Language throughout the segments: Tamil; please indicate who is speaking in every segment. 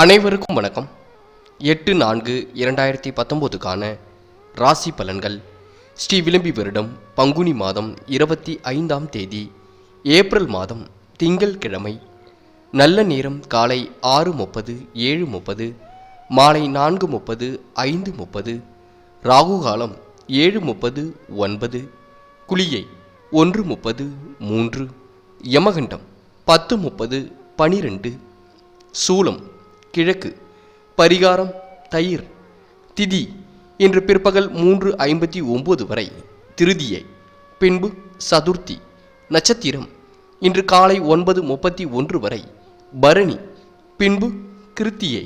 Speaker 1: அனைவருக்கும் வணக்கம். எட்டு நான்கு இரண்டாயிரத்தி பத்தொம்போதுக்கான ராசி பலன்கள். ஸ்ரீ விளம்பி வருடம் பங்குனி மாதம் இருபத்தி ஐந்தாம் தேதி ஏப்ரல் மாதம் திங்கள் கிழமை. நல்ல நேரம் காலை ஆறு முப்பது ஏழு முப்பது மாலை நான்கு முப்பது ஐந்து முப்பது ராகுகாலம் ஏழு முப்பது ஒன்பது குளியை ஒன்று முப்பது மூன்று யமகண்டம் பத்து முப்பது பனிரெண்டு சூலம் கிழக்கு பரிகாரம் தயிர் திதி இன்று பிற்பகல் மூன்று ஐம்பத்தி ஒன்பது வரை திருதியை பின்பு சதுர்த்தி நட்சத்திரம் இன்று காலை ஒன்பது முப்பத்தி ஒன்று வரை பரணி பின்பு கிருத்தியை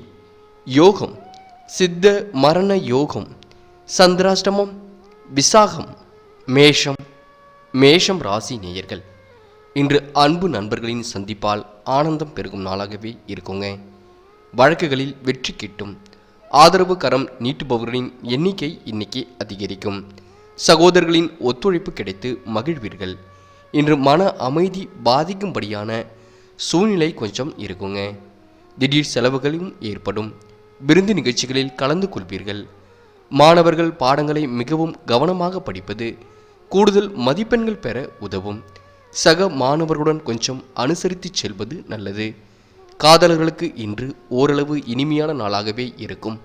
Speaker 1: யோகம் சித்த மரண யோகம் சந்திராஷ்டமம் விசாகம் மேஷம் மேஷம் ராசி நேயர்கள். இன்று அன்பு நண்பர்களின் சந்திப்பால் ஆனந்தம் பெருகும் நாளாகவே இருக்குங்க. வழக்குகளில் வெற்றி கிட்டும். ஆதரவு கரம் நீட்டுபவர்களின் எண்ணிக்கை இன்னைக்கு அதிகரிக்கும். சகோதரர்களின் ஒத்துழைப்பு கிடைத்து மகிழ்வீர்கள். இன்று மன அமைதி பாதிக்கும்படியான சூழ்நிலை கொஞ்சம் இருக்குங்க. திடீர் செலவுகளும் ஏற்படும். விருந்து நிகழ்ச்சிகளில் கலந்து கொள்வீர்கள். மாணவர்கள் பாடங்களை மிகவும் கவனமாக படிப்பது கூடுதல் மதிப்பெண்கள் பெற உதவும். சக மாணவர்களுடன் கொஞ்சம் அனுசரித்து செல்வது நல்லது. காதலர்களுக்கு இன்று ஓரளவு இனிமையான நாளாகவே இருக்கும்.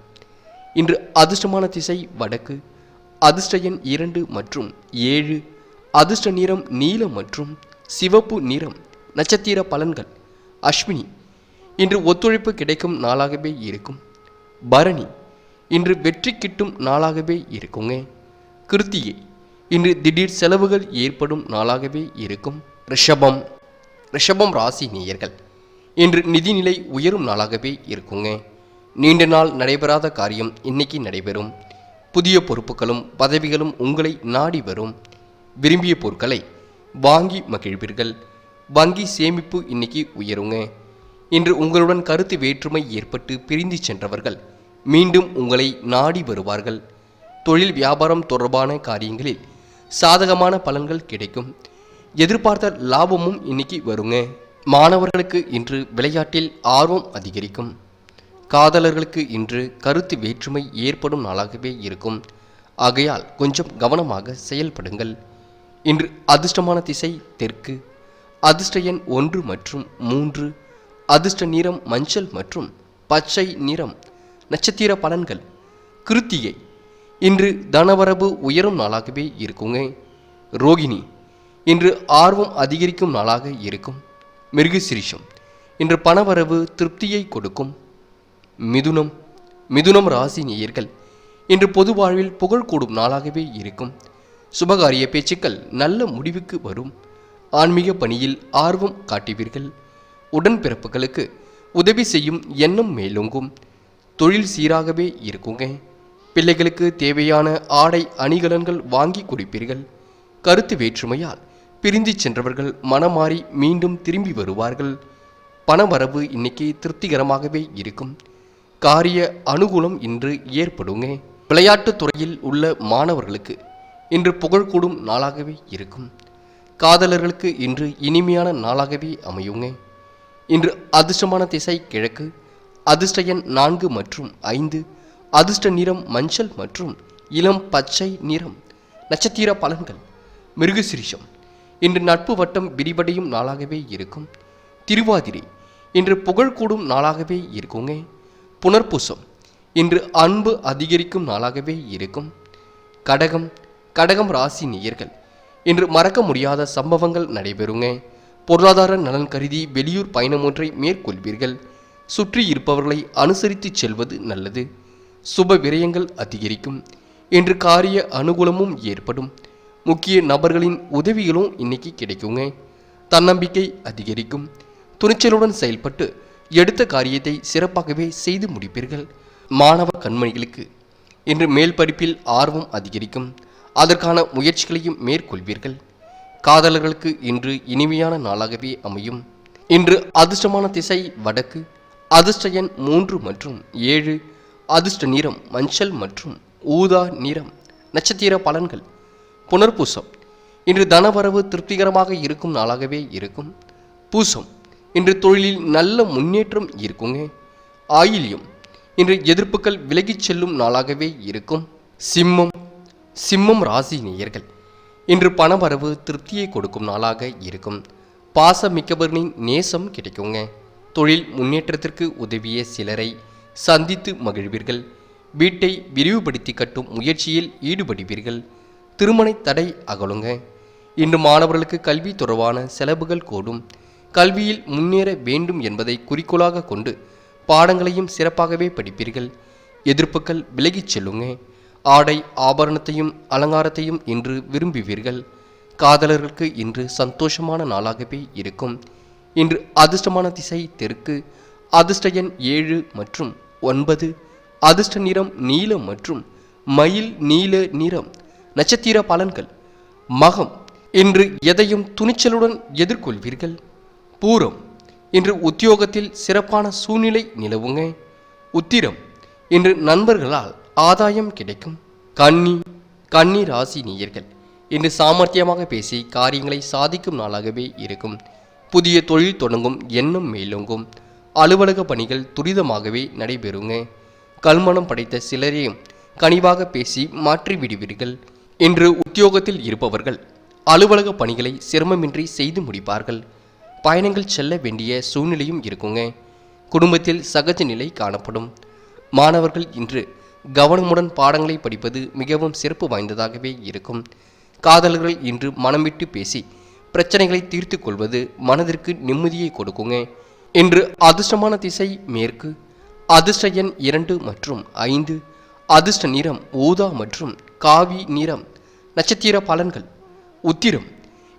Speaker 1: இன்று அதிர்ஷ்டமான திசை வடக்கு அதிர்ஷ்ட எண் இரண்டு மற்றும் ஏழு அதிர்ஷ்ட நிறம் நீலம் மற்றும் சிவப்பு நிறம் நட்சத்திர பலன்கள். அஸ்வினி இன்று ஒத்துழைப்பு கிடைக்கும் நாளாகவே இருக்கும். பரணி இன்று வெற்றி கிட்டும் நாளாகவே இருக்குங்க. கிருத்திகை இன்று திடீர் செலவுகள் ஏற்படும் நாளாகவே இருக்கும். ரிஷபம் ரிஷபம் ராசி நேயர்கள். இன்று நிதிநிலை உயரும் நாளாகவே இருக்குங்க. நீண்ட நாள் நடைபெறாத காரியம் இன்னைக்கு நடைபெறும். புதிய பொறுப்புகளும் பதவிகளும் உங்களை நாடி வரும். விரும்பிய பொருட்களை வாங்கி மகிழ்வீர்கள். வங்கி சேமிப்பு இன்னைக்கு உயருங்க. இன்று உங்களுடன் கருத்து வேற்றுமை ஏற்பட்டு பிரிந்து சென்றவர்கள் மீண்டும் உங்களை நாடி வருவார்கள். தொழில் வியாபாரம் தொடர்பான காரியங்களில் சாதகமான பலன்கள் கிடைக்கும். எதிர்பார்த்த லாபமும் இன்னைக்கு வருங்க. மாணவர்களுக்கு இன்று விளையாட்டில் ஆர்வம் அதிகரிக்கும். காதலர்களுக்கு இன்று கருத்து வேற்றுமை ஏற்படும் நாளாகவே இருக்கும். ஆகையால் கொஞ்சம் கவனமாக செயல்படுங்கள். இன்று அதிர்ஷ்டமான திசை தெற்கு. அதிர்ஷ்ட எண் ஒன்று மற்றும் மூன்று. அதிர்ஷ்ட நிறம் மஞ்சள் மற்றும் பச்சை நிறம். நட்சத்திர பலன்கள். கிருத்திகை. இன்று தனவரவு உயரும் நாளாகவே இருக்குங்க. ரோகிணி. இன்று ஆர்வம் அதிகரிக்கும் நாளாக இருக்கும். மிருகசிரிஷம். இன்று பணவரவு திருப்தியை கொடுக்கும். மிதுனம் மிதுனம் ராசி நேயர்கள் இன்று பொது வாழ்வில் புகழ் கூடும் நாளாகவே இருக்கும். சுபகாரிய பேச்சுக்கள் நல்ல முடிவுக்கு வரும். ஆன்மீக பணியில் ஆர்வம் காட்டுவீர்கள். உடன்பிறப்புகளுக்கு உதவி செய்யும் எண்ணம் மேலோங்கும். தொழில் சீராகவே இருக்குங்க. பிள்ளைகளுக்கு தேவையான ஆடை அணிகலன்கள் வாங்கி கொடுப்பீர்கள். கருத்து வேற்றுமையால் பிரிந்து சென்றவர்கள் மனமாறி மீண்டும் திரும்பி வருவார்கள். பணவரவு இன்னைக்கு திருப்திகரமாகவே இருக்கும். காரிய அனுகூலம் இன்று ஏற்படுங்க விளையாட்டுத் துறையில் உள்ள மாணவர்களுக்கு இன்று புகழ் கூடும் நாளாகவே இருக்கும். காதலர்களுக்கு இன்று இனிமையான நாளாகவே அமையுங்க இன்று அதிர்ஷ்டமான திசை கிழக்கு அதிர்ஷ்ட எண் நான்கு மற்றும் ஐந்து அதிர்ஷ்ட நிறம் மஞ்சள் மற்றும் இளம் பச்சை நிறம். நட்சத்திர பலன்கள் மிருகசிரிஷம். இன்று நட்பு வட்டம் விரிவடையும் நாளாகவே இருக்கும். திருவாதிரை இன்று புகழ் கூடும் நாளாகவே இருக்குங்க. புனர்பூசம் இன்று அன்பு அதிகரிக்கும் நாளாகவே இருக்கும். கடகம் கடகம் ராசி நேயர்கள் இன்று மறக்க முடியாத சம்பவங்கள் நடைபெறுங்க. பொருளாதார நலன் கருதி வெளியூர் பயணம் ஒன்றை மேற்கொள்வீர்கள். சுற்றி இருப்பவர்களை அனுசரித்து செல்வது நல்லது. சுப விரயங்கள் அதிகரிக்கும். இன்று காரிய அனுகூலமும் ஏற்படும். முக்கிய நபர்களின் உதவிகளும் இன்னைக்கு கிடைக்குங்க. தன்னம்பிக்கை அதிகரிக்கும். துணிச்சலுடன் செயல்பட்டு எடுத்த காரியத்தை சிறப்பாகவே செய்து முடிப்பீர்கள். மாணவ கண்மணிகளுக்கு இன்று மேல் படிப்பில் ஆர்வம் அதிகரிக்கும். அதற்கான முயற்சிகளையும் மேற்கொள்வீர்கள். காதலர்களுக்கு இன்று இனிமையான நாளாகவே அமையும். இன்று அதிர்ஷ்டமான திசை வடக்கு அதிர்ஷ்ட எண் மூன்று மற்றும் ஏழு அதிர்ஷ்ட நிறம் மஞ்சள் மற்றும் ஊதா நிறம் நட்சத்திர பலன்கள் புனர்பூசம். இன்று தனவரவு திருப்திகரமாக இருக்கும் நாளாகவே இருக்கும். பூசம். இன்று தொழிலில் நல்ல முன்னேற்றம் இருக்குங்க ஆயில்யம். இன்று எதிர்ப்புகள் விலகிச் செல்லும் நாளாகவே இருக்கும். சிம்மம். சிம்மம் ராசி நேயர்கள். இன்று பணவரவு திருப்தியை கொடுக்கும் நாளாக இருக்கும். பாச மிக்கவர்களின் நேசம் கிடைக்குங்க. தொழில் முன்னேற்றத்திற்கு உதவிய சிலரை சந்தித்து மகிழ்வீர்கள். வீட்டை விரிவுபடுத்தி கட்டும் முயற்சியில் ஈடுபடுவீர்கள். திருமண தடை அகலுங்க. இன்று மாணவர்களுக்கு கல்வி தொடர்பான செலவுகள் கூடும். கல்வியில் முன்னேற வேண்டும் என்பதை குறிக்கோளாக கொண்டு பாடங்களையும் சிறப்பாகவே படிப்பீர்கள். எதிர்ப்புகள் விலகிச் செல்லுங்க. ஆடை ஆபரணத்தையும் அலங்காரத்தையும் இன்று விரும்புவீர்கள். காதலர்களுக்கு இன்று சந்தோஷமான நாளாகவே இருக்கும். இன்று அதிர்ஷ்டமான திசை தெற்கு. அதிர்ஷ்ட எண் ஏழு மற்றும் ஒன்பது. அதிர்ஷ்ட நிறம் நீலம் மற்றும் மயில் நீல நிறம் நட்சத்திர பலன்கள். மகம் இன்று எதையும் துணிச்சலுடன் எதிர்கொள்வீர்கள். பூரம் இன்று உத்தியோகத்தில் சிறப்பான சூழ்நிலை நிலவுங்க. உத்திரம் இன்று நண்பர்களால் ஆதாயம் கிடைக்கும். கன்னி கன்னி ராசி நேயர்கள் இன்று சாமர்த்தியமாக பேசி காரியங்களை சாதிக்கும் நாளாகவே இருக்கும். புதிய தொழில் தொடங்கும் எண்ணம் மேலோங்கும். அலுவலக பணிகள் துரிதமாகவே நடைபெறுங்க. கல்மணம் படைத்த சிலரையும் கனிவாக பேசி மாற்றி விடுவீர்கள். இன்று உத்தியோகத்தில் இருப்பவர்கள் அலுவலக பணிகளை சிரமமின்றி செய்து முடிப்பார்கள். பயணங்கள் செல்ல வேண்டிய சூழ்நிலையும் இருக்குங்க. குடும்பத்தில் சகஜ நிலை காணப்படும். மாணவர்கள் இன்று கவனமுடன் பாடங்களை படிப்பது மிகவும் சிறப்பு வாய்ந்ததாகவே இருக்கும். காதலர்கள் இன்று மனம் விட்டு பேசி பிரச்சனைகளை தீர்த்து கொள்வது மனதிற்கு நிம்மதியை கொடுக்குங்க. இன்று அதிர்ஷ்டமான திசை மேற்கு அதிர்ஷ்ட எண் இரண்டு மற்றும் ஐந்து அதிர்ஷ்ட நிறம் ஊதா மற்றும் காவி நிறம் நட்சத்திர பலன்கள் உத்திரம்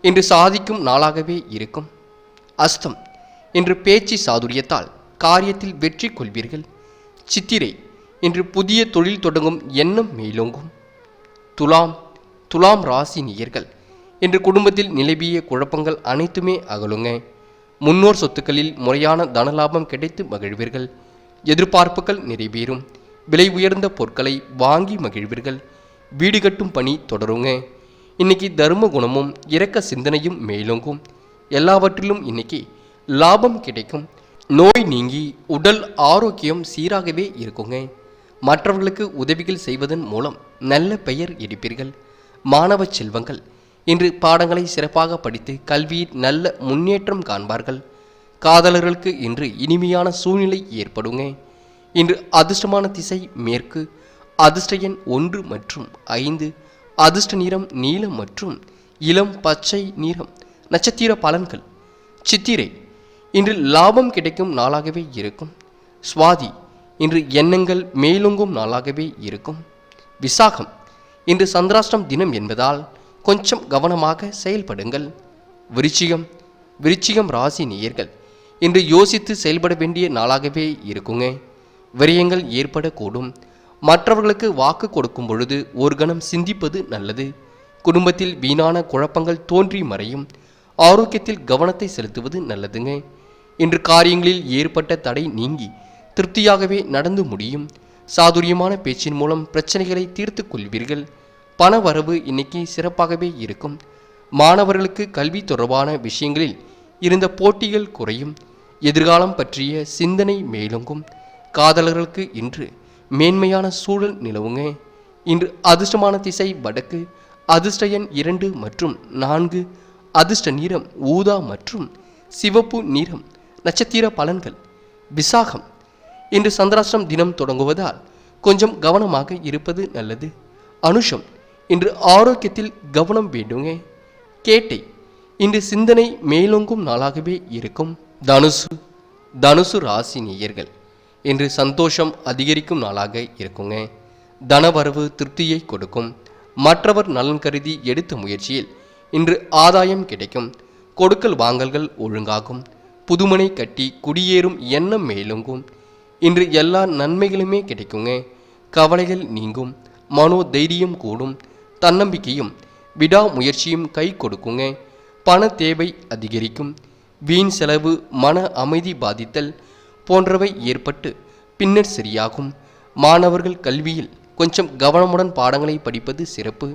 Speaker 1: இன்று சாதிக்கும் நாளாகவே இருக்கும். அஸ்தம் இன்று பேச்சு சாதுரியத்தால் காரியத்தில் வெற்றி கொள்வீர்கள். சித்திரை இன்று புதிய தொழில் தொடங்கும் எண்ணம் மேலோங்கும். துலாம் துலாம் ராசி நேயர்கள் இன்று குடும்பத்தில் நிலவிய குழப்பங்கள் அனைத்துமே அகலுங்க. முன்னோர் சொத்துக்களில் முறையான தனலாபம் கிடைத்து மகிழ்வீர்கள். எதிர்பார்ப்புகள் நிறைவேறும். விலை உயர்ந்த பொருட்களை வாங்கி மகிழ்வீர்கள். வீடு கட்டும் பணி தொடருங்க. இன்னைக்கு தர்ம குணமும் இரக்க சிந்தனையும் மேலோங்கும். எல்லாவற்றிலும் இன்னைக்கு லாபம் கிடைக்கும். நோய் நீங்கி உடல் ஆரோக்கியம் சீராகவே இருக்குங்க. மற்றவர்களுக்கு உதவிகள் செய்வதன் மூலம் நல்ல பெயர் எடுப்பீர்கள். மாணவ செல்வங்கள் இன்று பாடங்களை சிறப்பாக படித்து கல்வியில் நல்ல முன்னேற்றம் காண்பார்கள். காதலர்களுக்கு இன்று இனிமையான சூழ்நிலை ஏற்படுங்க. இன்று அதிர்ஷ்டமான திசை மேற்கு அதிர்ஷ்ட எண் ஒன்று மற்றும் ஐந்து அதிர்ஷ்ட நிறம் நீலம் மற்றும் இளம் பச்சை நிறம். நட்சத்திர பலன்கள். சித்திரை இன்று லாபம் கிடைக்கும் நாளாகவே இருக்கும். சுவாதி இன்று எண்ணங்கள் மேலோங்கும் நாளாகவே இருக்கும். விசாகம் இன்று சந்திராஷ்டம் தினம் என்பதால் கொஞ்சம் கவனமாக செயல்படுங்கள். விருச்சிகம் விருச்சிகம் ராசி நேயர்கள் இன்று யோசித்து செயல்பட வேண்டிய நாளாகவே இருக்குங்க. விரயங்கள் ஏற்படக்கூடும். மற்றவர்களுக்கு வாக்கு கொடுக்கும் பொழுது ஒரு கணம் சிந்திப்பது நல்லது. குடும்பத்தில் வீணான குழப்பங்கள் தோன்றி மறையும். ஆரோக்கியத்தில் கவனத்தை செலுத்துவது நல்லதுங்க. இன்று காரியங்களில் ஏற்பட்ட தடை நீங்கி திருப்தியாகவே நடந்து முடியும். சாதுரியமான பேச்சின் மூலம் பிரச்சனைகளை தீர்த்து கொள்வீர்கள். பண வரவு இன்னைக்கு சிறப்பாகவே இருக்கும். மாணவர்களுக்கு கல்வி தொடர்பான விஷயங்களில் இருந்த போட்டிகள் குறையும். எதிர்காலம் பற்றிய சிந்தனை மேலோங்கும். காதலர்களுக்கு இன்று மேன்மையான சூழல் நிலவுங்க. இன்று அதிர்ஷ்டமான திசை வடக்கு அதிர்ஷ்ட எண் இரண்டு மற்றும் நான்கு அதிர்ஷ்ட நிறம் ஊதா மற்றும் சிவப்பு நிறம் நட்சத்திர பலன்கள். விசாகம். இன்று சந்திராஷ்டிரம் தினம் தொடங்குவதால் கொஞ்சம் கவனமாக இருப்பது நல்லது. அனுஷம். இன்று ஆரோக்கியத்தில் கவனம் வேண்டுங்க. கேட்டை. இன்று சிந்தனை மேலோங்கும் நாளாகவே இருக்கும். தனுசு. தனுசு ராசி நேயர்கள். இன்று சந்தோஷம் அதிகரிக்கும் நாளாக இருக்குங்க. தனவரவு திருப்தியை கொடுக்கும். மற்றவர் நலன் கருதி எடுத்த முயற்சியில் இன்று ஆதாயம் கிடைக்கும். கொடுக்கல் வாங்கல்கள் ஒழுங்காகும். புதுமனை கட்டி குடியேறும் எண்ணம் மேலோங்கும். இன்று எல்லா நன்மைகளுமே கிடைக்குங்க. கவலைகள் நீங்கும். மனோ தைரியம் கூடும். தன்னம்பிக்கையும் விடாமுயற்சியும் கை கொடுக்குங்க. பண தேவை அதிகரிக்கும். வீண் செலவு மன அமைதி பாதித்தல் போன்றவை ஏற்பட்டு பின்னர் சரியாகும். மாணவர்கள் கல்வியில் கொஞ்சம் கவனமுடன் பாடங்களை படிப்பது சிறப்பு.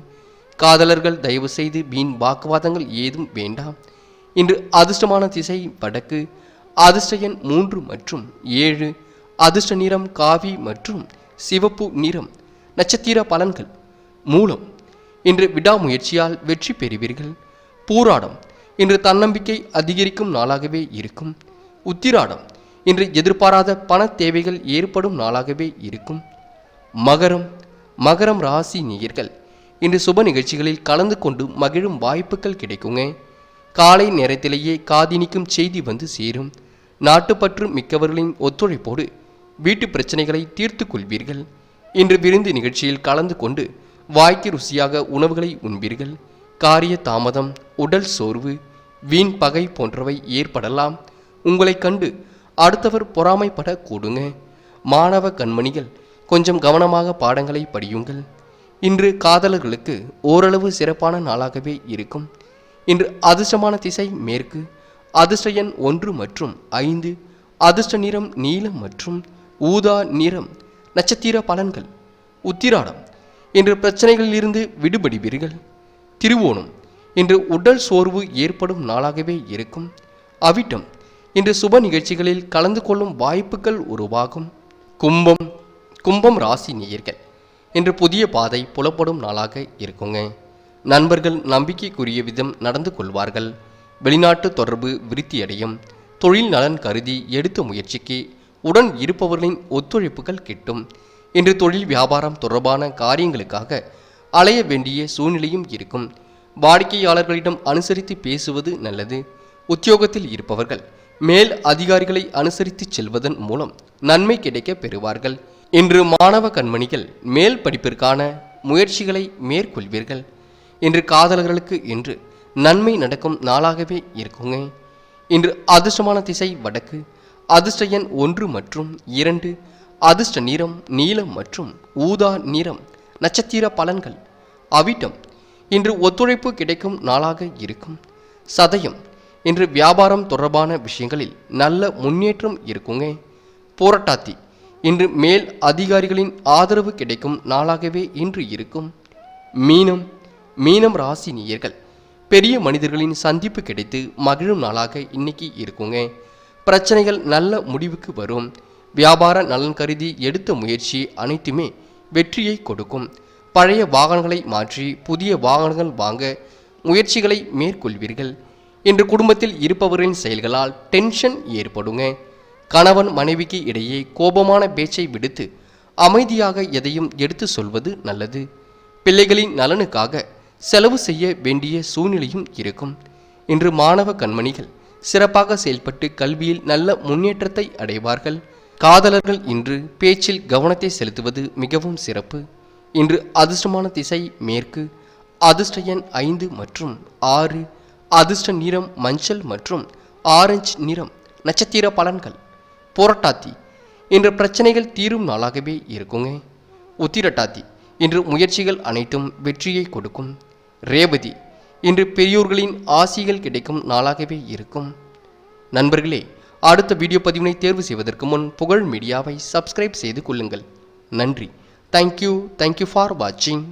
Speaker 1: காதலர்கள் தயவு செய்து வீண் வாக்குவாதங்கள் ஏதும் வேண்டாம். இன்று அதிர்ஷ்டமான திசை வடக்கு. அதிர்ஷ்ட எண் மூன்று மற்றும் ஏழு. அதிர்ஷ்ட நிறம் காவி மற்றும் சிவப்பு நிறம். நட்சத்திர பலன்கள் மூலம் இன்று விடாமுயற்சியால் வெற்றி பெறுவீர்கள். பூராடம் இன்று தன்னம்பிக்கை அதிகரிக்கும் நாளாகவே இருக்கும். உத்திராடம் இன்று எதிர்பாராத பண தேவைகள் ஏற்படும் நாளாகவே இருக்கும். மகரம் மகரம் ராசி நேயர்கள் இன்று சுப நிகழ்ச்சிகளில் கலந்து கொண்டு மகிழும் வாய்ப்புகள் கிடைக்குங்க. காலை நேரத்திலேயே காதினிக்கும் செய்தி வந்து சேரும். நாட்டுப்பற்று மிக்கவர்களின் ஒத்துழைப்போடு வீட்டு பிரச்சனைகளை தீர்த்து கொள்வீர்கள். இன்று விருந்து நிகழ்ச்சியில் கலந்து கொண்டு வாய்க்கு ருசியாக உணவுகளை உண்பீர்கள். காரிய தாமதம் உடல் சோர்வு வீண் பகை போன்றவை ஏற்படலாம். உங்களை கண்டு அடுத்தவர் பொறாமைப்பட கூடுங்க மாணவ கண்மணிகள் கொஞ்சம் கவனமாக பாடங்களை படியுங்கள். இன்று காதலர்களுக்கு ஓரளவு சிறப்பான நாளாகவே இருக்கும். இன்று அதிர்ஷ்டமான திசை மேற்கு அதிர்ஷ்ட எண் ஒன்று மற்றும் ஐந்து அதிர்ஷ்ட நிறம் நீலம் மற்றும் ஊதா நிறம் நட்சத்திர பலன்கள். உத்திராடம் இன்று பிரச்சனைகளிலிருந்து விடுபடுவீர்கள். திருவோணம் இன்று உடல் சோர்வு ஏற்படும் நாளாகவே இருக்கும். அவிட்டம் இன்று சுப நிகழ்ச்சிகளில் கலந்து கொள்ளும் வாய்ப்புகள் உருவாகும். கும்பம் கும்பம் ராசி நேயர்கள் இன்று புதிய பாதை புலப்படும் நாளாக இருக்குங்க. நண்பர்கள் நம்பிக்கைக்குரிய விதம் நடந்து கொள்வார்கள். வெளிநாட்டு தொடர்பு விருத்தியடையும். தொழில் நலன் கருதி எடுத்த முயற்சிக்கு உடன் இருப்பவர்களின் ஒத்துழைப்புகள் கிட்டும். இன்று தொழில் வியாபாரம் தொடர்பான காரியங்களுக்காக அலைய வேண்டிய சூழ்நிலையும் இருக்கும். வாடிக்கையாளர்களிடம் அனுசரித்து பேசுவது நல்லது. உத்தியோகத்தில் இருப்பவர்கள் மேல் அதிகாரிகளை அனுசரித்து செல்வதன் மூலம் நன்மை கிடைக்க பெறுவார்கள். இன்று மாணவ கண்மணிகள் மேல் படிப்பிற்கான முயற்சிகளை மேற்கொள்வீர்கள். இன்று காதலர்களுக்கு இன்று நன்மை நடக்கும் நாளாகவே இருக்குங்க. இன்று அதிர்ஷ்டமான திசை வடக்கு அதிர்ஷ்ட எண் ஒன்று மற்றும் இரண்டு அதிர்ஷ்ட நிறம் நீலம் மற்றும் ஊதா நிறம் நட்சத்திர பலன்கள். அவிட்டம் இன்று ஒத்துழைப்பு கிடைக்கும் நாளாக இருக்கும். சதயம் இன்று வியாபாரம் தொடர்பான விஷயங்களில் நல்ல முன்னேற்றம் இருக்குங்க. போராட்டாத்தி இன்று மேல் அதிகாரிகளின் ஆதரவு கிடைக்கும் நாளாகவே இன்று இருக்கும். மீனம் மீனம் ராசி நேயர்கள் பெரிய மனிதர்களின் சந்திப்பு கிடைத்து மகிழும் நாளாக இன்னைக்கு இருக்குங்க. பிரச்சனைகள் நல்ல முடிவுக்கு வரும். வியாபார நலன் கருதி எடுத்த முயற்சி அனைத்துமே வெற்றியை கொடுக்கும். பழைய வாகனங்களை மாற்றி புதிய வாகனங்கள் வாங்க முயற்சிகளை மேற்கொள்வீர்கள். இன்று குடும்பத்தில் இருப்பவரின் செயல்களால் டென்ஷன் ஏற்படுங்க. கணவன் மனைவிக்கு இடையே கோபமான பேச்சை விடுத்து அமைதியாக எதையும் எடுத்து சொல்வது நல்லது. பிள்ளைகளின் நலனுக்காக செலவு செய்ய வேண்டிய சூழ்நிலையும் இருக்கும். இன்று மாணவ கண்மணிகள் சிறப்பாக செயல்பட்டு கல்வியில் நல்ல முன்னேற்றத்தை அடைவார்கள். காதலர்கள் இன்று பேச்சில் கவனத்தை செலுத்துவது மிகவும் சிறப்பு. இன்று அதிர்ஷ்டமான திசை மேற்கு அதிர்ஷ்ட எண் ஐந்து மற்றும் ஆறு அதிர்ஷ்ட நிறம் மஞ்சள் மற்றும் ஆரஞ்சு நிறம் நட்சத்திர பலன்கள். போராட்டாத்தி இன்று பிரச்சனைகள் தீரும் நாளாகவே இருக்குங்க. உத்திரட்டாத்தி இன்று முயற்சிகள் அனைத்தும் வெற்றியை கொடுக்கும். ரேவதி இன்று பெரியோர்களின் ஆசிகள் கிடைக்கும் நாளாகவே இருக்கும். நண்பர்களே அடுத்த வீடியோ பதிவினை தேர்வு செய்வதற்கு முன் புகழ் மீடியாவை சப்ஸ்கிரைப் செய்து கொள்ளுங்கள். நன்றி. தேங்க்யூ தேங்க்யூ ஃபார் வாட்சிங்